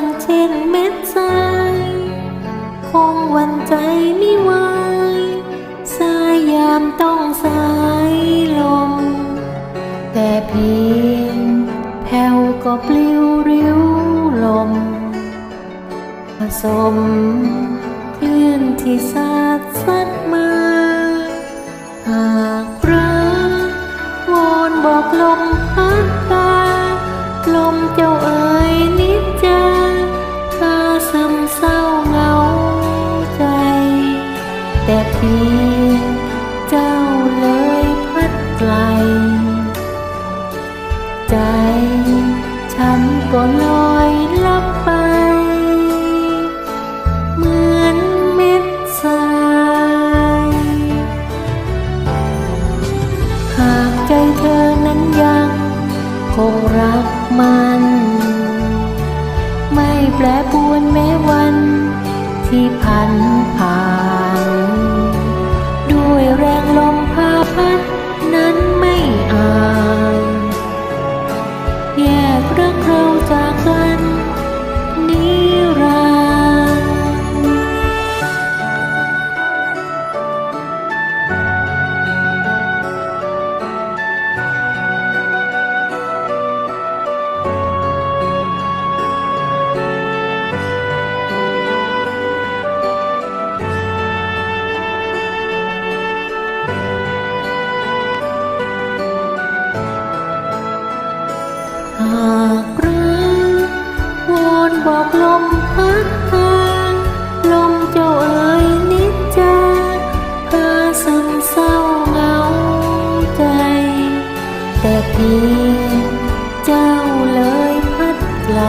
ังเช่นเม็ดทรายคงวันใจไม่ไหวสายยามต้องสายลม แต่เพียงแผ่วก็ปลิวริ้วลมผสมคลื่นที่สาดซัดมาหากรักวอนบอกลมพัดพาลมเจ้าเอ๋ย แต่เพีเจ้าเลยพัดไกล ใจฉันก็ลอยลับไป เหมือนเม็ดทรายหากใจเธอนั้นยังคงรักมัน ไม่แปรปวนแม้วันที่พันผ่าน แากรักวอนบอกลมพัดพาลมเจ้าเอ๋ยนิจจาพาซึมเศร้าเหงาใจ แต่เพียงเจ้าเลยพัดไกล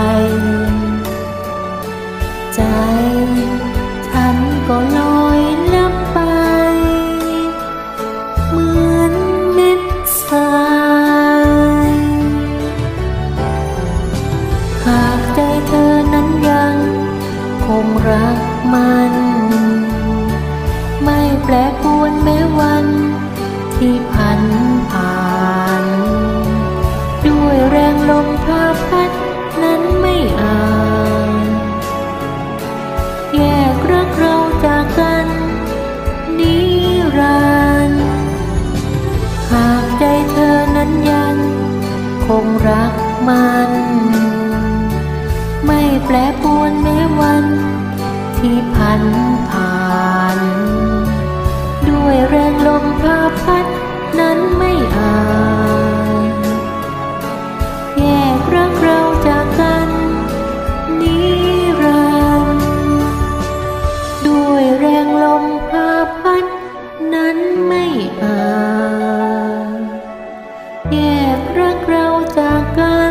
มัน ไม่แปรปรวนแม้วันที่พันผ่าน ด้วยแรงลมพาพัดนั้นไม่อาจแยกรักเราจากกันนิรันดร์หากใจเธอนั้นยังคงรักมัน ไม่แปรปรวนแม้วันันผ่าน ด้วยแรงลมพาพัดนั้นไม่อาจแยกรักเราจากกันนิรันดร์ด้วยแรงลมพาพัดนั้นไม่อาจแยกรักเราจากกัน